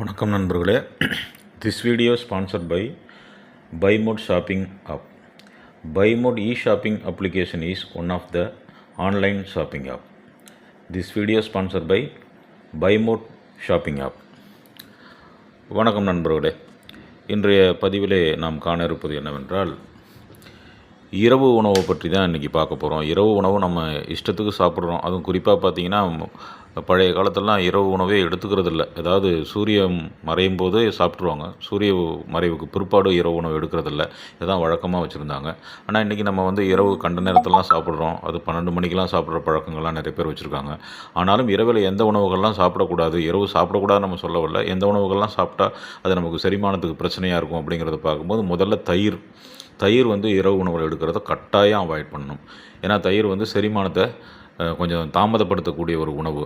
வணக்கம் நண்பர்களே. This video sponsored by Bymot shopping app Bymot e shopping application is one of the online shopping app this video sponsored by Bymot shopping app வணக்கம் நண்பர்களே. இன்றைய பதிவிலே நாம் காண இருப்பது என்னவென்றால் இரவு உணவை பற்றி தான் இன்றைக்கி பார்க்க போகிறோம் இரவு உணவு நம்ம இஷ்டத்துக்கு சாப்பிட்றோம். அதுவும் குறிப்பாக பார்த்தீங்கன்னா பழைய காலத்திலலாம் இரவு உணவே எடுத்துக்கிறது இல்லை சூரியம் சூரியன் மறையும் போது சாப்பிட்ருவாங்க சூரிய மறைவுக்கு பிற்பாடு இரவு உணவு எடுக்கிறதில்ல. இதுதான் வழக்கமாக வச்சுருந்தாங்க. ஆனால் இன்றைக்கி நம்ம வந்து இரவு கண்ட நேரத்திலலாம் சாப்பிட்றோம். அது பன்னெண்டு மணிக்கெலாம் சாப்பிட்ற பழக்கங்கள்லாம் நிறைய பேர் வச்சுருக்காங்க. ஆனாலும் இரவில் எந்த உணவுகள்லாம் சாப்பிடக்கூடாது இரவு சாப்பிடக்கூடாது நம்ம சொல்லவில்லை. எந்த உணவுகள்லாம் சாப்பிட்டா அது நமக்கு செரிமானத்துக்கு பிரச்சனையாக இருக்கும் அப்படிங்கிறத பார்க்கும்போது முதல்ல தயிர். தயிர் வந்து இரவு உணவில் எடுக்கிறத கட்டாயம் அவாய்ட் பண்ணணும். ஏன்னா தயிர் வந்து செரிமானத்தை கொஞ்சம் தாமதப்படுத்தக்கூடிய ஒரு உணவு.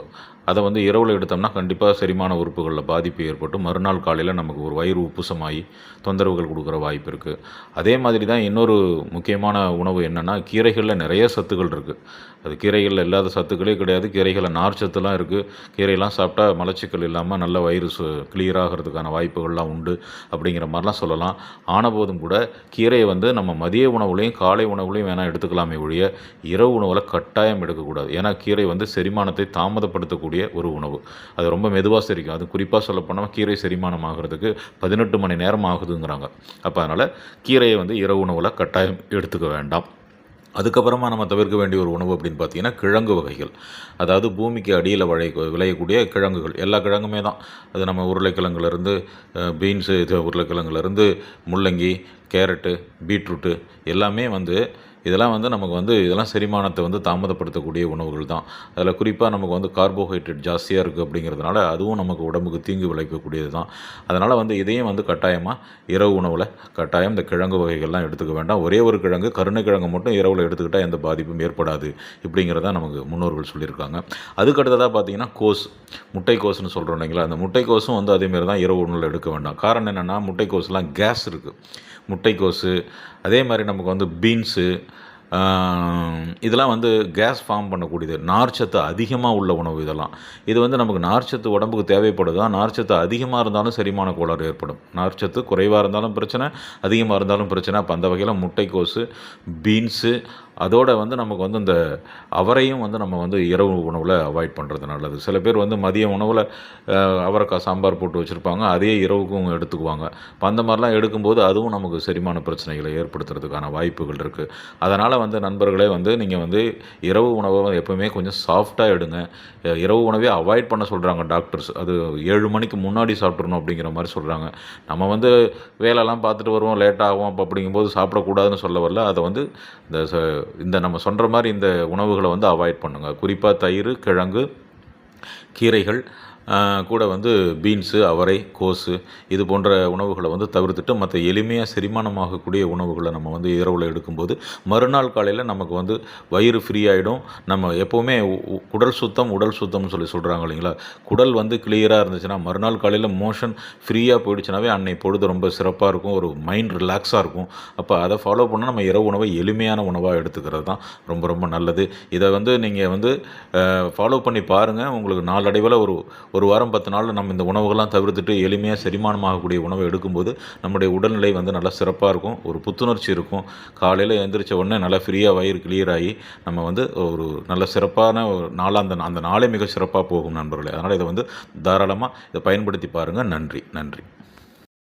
அதை வந்து இரவில் எடுத்தோம்னா கண்டிப்பாக செரிமான உறுப்புகளில் பாதிப்பு ஏற்பட்டு மறுநாள் காலையில் நமக்கு ஒரு வயிறு உப்புசமாகி தொந்தரவுகள் கொடுக்குற வாய்ப்பு இருக்குது அதே மாதிரி தான் இன்னொரு முக்கியமான உணவு என்னென்னா கீரைகளில் நிறைய சத்துக்கள் இருக்குது அது கீரைகளில் இல்லாத சத்துக்களே கிடையாது. கீரைகளில் நார் சத்துலாம் இருக்குது கீரையெல்லாம் சாப்பிட்டா மலச்சிக்கல் இல்லாமல் நல்ல வயிறு சு கிளியர் ஆகிறதுக்கான வாய்ப்புகள்லாம் உண்டு அப்படிங்கிற மாதிரிலாம் சொல்லலாம். ஆன போதும் கூட கீரையை வந்து நம்ம மதிய உணவுலையும் காலை உணவுலையும் வேணால் எடுத்துக்கலாமே ஒழிய இரவு உணவில் கட்டாயம் எடுக்கக்கூடாது. ஏன்னா கீரை வந்து செரிமானத்தை தாமதப்படுத்தக்கூடிய ஒரு உணவு. அது ரொம்ப மெதுவாக செரிக்கும். அது குறிப்பாக சொல்லப்போனால் கீரை செரிமானம் ஆகிறதுக்கு பதினெட்டு மணி நேரம் ஆகுதுங்கிறாங்க. அப்போ அதனால் கீரையை வந்து இரவு உணவில் கட்டாயம் எடுத்துக்க வேண்டாம். அதுக்கப்புறமா நம்ம தவிர்க்க வேண்டிய ஒரு உணவு அப்படின்னு பார்த்தீங்கன்னா கிழங்கு வகைகள். அதாவது பூமிக்கு அடியில் வளை விளையக்கூடிய கிழங்குகள். எல்லா கிழங்குமே தான். அது நம்ம உருளைக்கிழங்குலேருந்து பீன்ஸு இது உருளைக்கிழங்குலேருந்து முள்ளங்கி கேரட்டு பீட்ரூட்டு எல்லாமே வந்து இதெல்லாம் வந்து நமக்கு வந்து இதெல்லாம் செரிமானத்தை வந்து தாமதப்படுத்தக்கூடிய உணவுகள் தான். அதில் குறிப்பாக நமக்கு வந்து கார்போஹைட்ரேட் ஜாஸ்தியாக இருக்குது அப்படிங்கிறதுனால அதுவும் நமக்கு உடம்புக்கு தீங்கு விளைவிக்கக்கூடியது தான். அதனால் வந்து இதையும் வந்து கட்டாயமாக இரவு உணவில் கட்டாயம் இந்த கிழங்கு வகைகள்லாம் எடுத்துக்க வேண்டாம். ஒரே ஒரு கிழங்கு கருணைக்கிழங்கு மட்டும் இரவில் எடுத்துக்கிட்டால் எந்த பாதிப்பும் ஏற்படாது இப்படிங்கிறத நமக்கு முன்னோர்கள் சொல்லியிருக்காங்க. அதுக்கு அடுத்ததாக பார்த்தீங்கன்னா கோஸ் முட்டைக்கோஸ்னு சொல்கிறோம் இல்லைங்களா? அந்த முட்டைக்கோஸும் வந்து அதேமாரி தான் இரவு உணவில் எடுக்க வேண்டாம். காரணம் என்னென்னா முட்டைக்கோஸ்லாம் கேஸ் இருக்குது முட்டைக்கோஸு அதே மாதிரி நமக்கு வந்து பீன்ஸு இதெல்லாம் வந்து கேஸ் ஃபார்ம் பண்ணக்கூடியது. நார்ச்சத்து அதிகமாக உள்ள உணவு இதெல்லாம். இது வந்து நமக்கு நார்ச்சத்து உடம்புக்கு தேவைப்படுதா? நார்ச்சத்து அதிகமாக இருந்தாலும் செரிமான கோளாறு ஏற்படும். நார்ச்சத்து குறைவாக இருந்தாலும் பிரச்சனை அதிகமாக இருந்தாலும் பிரச்சனை. அப்போ அந்த வகையில் முட்டைக்கோஸு பீன்ஸு அதோடு வந்து நமக்கு வந்து இந்த அவரையும் வந்து நம்ம வந்து இரவு உணவில் அவாய்ட் பண்ணுறது நல்லது. சில பேர் வந்து மதிய உணவில் அவரைக்காய் சாம்பார் போட்டு வச்சுருப்பாங்க. அதே இரவுக்கும் எடுத்துக்குவாங்க. இப்போ அந்த மாதிரிலாம் எடுக்கும்போது அதுவும் நமக்கு செரிமான பிரச்சனைகளை ஏற்படுத்துறதுக்கான வாய்ப்புகள் இருக்குது அதனால் வந்து நண்பர்களே வந்து நீங்கள் வந்து இரவு உணவை எப்போவுமே கொஞ்சம் சாஃப்டாக எடுங்க. இரவு உணவே அவாய்ட் பண்ண சொல்கிறாங்க டாக்டர்ஸ் அது ஏழு மணிக்கு முன்னாடி சாப்பிட்றணும் அப்படிங்கிற மாதிரி சொல்கிறாங்க நம்ம வந்து வேலைலாம் பார்த்துட்டு வருவோம் லேட்டாகும் ஆகும் அப்போ அப்படிங்கும்போது சாப்பிடக்கூடாதுன்னு சொல்ல வரல. அதை வந்து இந்த ச- இந்த நம்ம சொல்கிற மாதிரி இந்த உணவுகளை வந்து அவாய்ட் பண்ணுங்கள் குறிப்பாக தயிர் கிழங்கு கீரைகள் கூட வந்து பீன்ஸு அவரை கோஸு இது போன்ற உணவுகளை வந்து தவிர்த்துட்டு மற்ற எளிமையாக செரிமானமாகக்கூடிய உணவுகளை நம்ம வந்து இரவில் எடுக்கும்போது மறுநாள் காலையில் நமக்கு வந்து வயிறு ஃப்ரீ ஆகிடும் நம்ம எப்போவுமே குடல் சுத்தம் உடல் சுத்தம்னு சொல்லி சொல்கிறாங்க இல்லைங்களா? குடல் வந்து கிளியராக இருந்துச்சுன்னா மறுநாள் காலையில் மோஷன் ஃப்ரீயாக போயிடுச்சுனாவே அன்னை பொழுது ரொம்ப சிறப்பாக இருக்கும். ஒரு மைண்ட் ரிலாக்ஸாக இருக்கும். அப்போ அதை ஃபாலோ பண்ணால் நம்ம இரவு உணவை எளிமையான உணவாக எடுத்துக்கிறது தான் ரொம்ப ரொம்ப நல்லது. இதை வந்து நீங்கள் வந்து ஃபாலோ பண்ணி பாருங்கள் உங்களுக்கு நாளடைவில் ஒரு ஒரு வாரம் பத்து நாளில் நம்ம இந்த உணவுகள்லாம் தவிர்த்துட்டு எளிமையாக செரிமானமாகக்கூடிய உணவை எடுக்கும்போது நம்முடைய உடல்நிலை வந்து நல்லா சிறப்பாக இருக்கும். ஒரு புத்துணர்ச்சி இருக்கும். காலையில் எழுந்திரிச்ச உடனே நல்லா ஃப்ரீயாக வயிறு கிளியர் ஆகி நம்ம வந்து ஒரு நல்ல சிறப்பான ஒரு நாளாக அந்த அந்த நாளே மிக சிறப்பாக போகும் நண்பர்களே. அதனால் இதை வந்து தாராளமாக இதை பயன்படுத்தி பாருங்கள் நன்றி. நன்றி.